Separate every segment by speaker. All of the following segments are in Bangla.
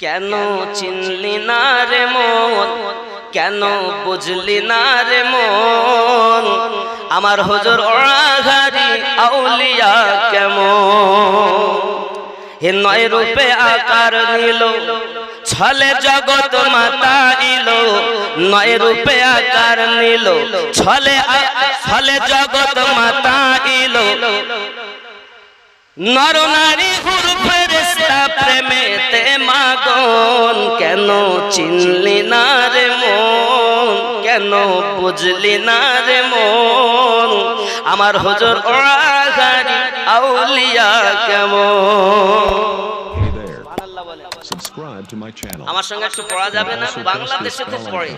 Speaker 1: কেন চিনলি না রে মন? কেন বুঝলি না রে মন? আমার হজর ওড়াঘারি আউলিয়া কেমন? হে নয় রূপে আকার নিল ছলে জগৎ মাতা ইলো। নয় রূপে আকার নিল ছলে ছলে জগৎ মাতা ইলো। নর নারী মাগন কেন চিনলি না রে মন? কেন বুঝলি না রে মন? আমার হজর ওড়াগারি আউলিয়া কেমন?
Speaker 2: Hey there. Subscribe to my channel.
Speaker 1: আমার সঙ্গে একটু পড়া যাবে না? বাংলাদেশে তো পড়ে।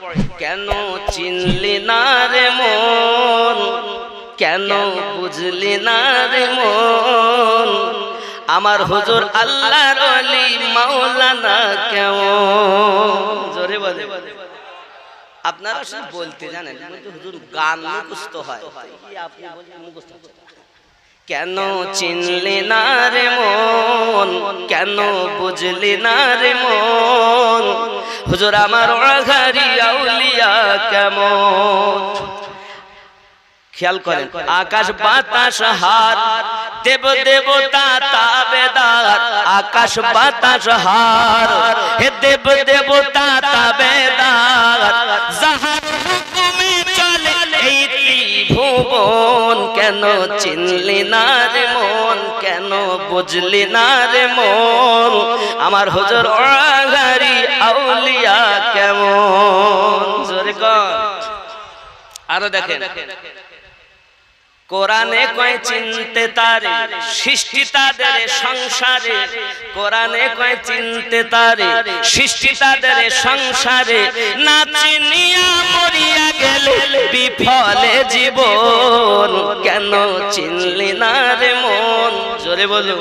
Speaker 1: কেন চিনলি না রে মন? কেন বুঝলি না রে মন? আমার হুজুর আল্লাহর অলি মাওলানা কেমন? জোরে বলে আপনারা শুধু বলতে জানেন হুজুর গান মুখস্থ হয়। আপনি বলছেন? মুখস্থ কেন চিনলি না রে মন? কেন বুঝলি না রে মন? হুজুর আমার অঘারি আউলিয়া কেমন? খেয়াল করেন আকাশ বাতাস হার দেব দেবতা তাবেদার আকাশ বাতাস হার। হে দেব দেবতা তাবেদার যাহার হুকুমে চলে এই ত্রিভুবন কেন চিনলি না রে মন কেন বুঝলি না রে মন? আমার হুজুর আউলিয়া কেমন? আরও দেখেন। কোরআনে কয় চিনতে তারে সৃষ্টি তাদের সংসারে। কোরআনে কয় চিনতে তারে সৃষ্টি তাদের সংসারে। না চিনিয়া মরিয়া গেলে বিফলে জীবন। কেন চিনলি না রে মন? জোরে বলো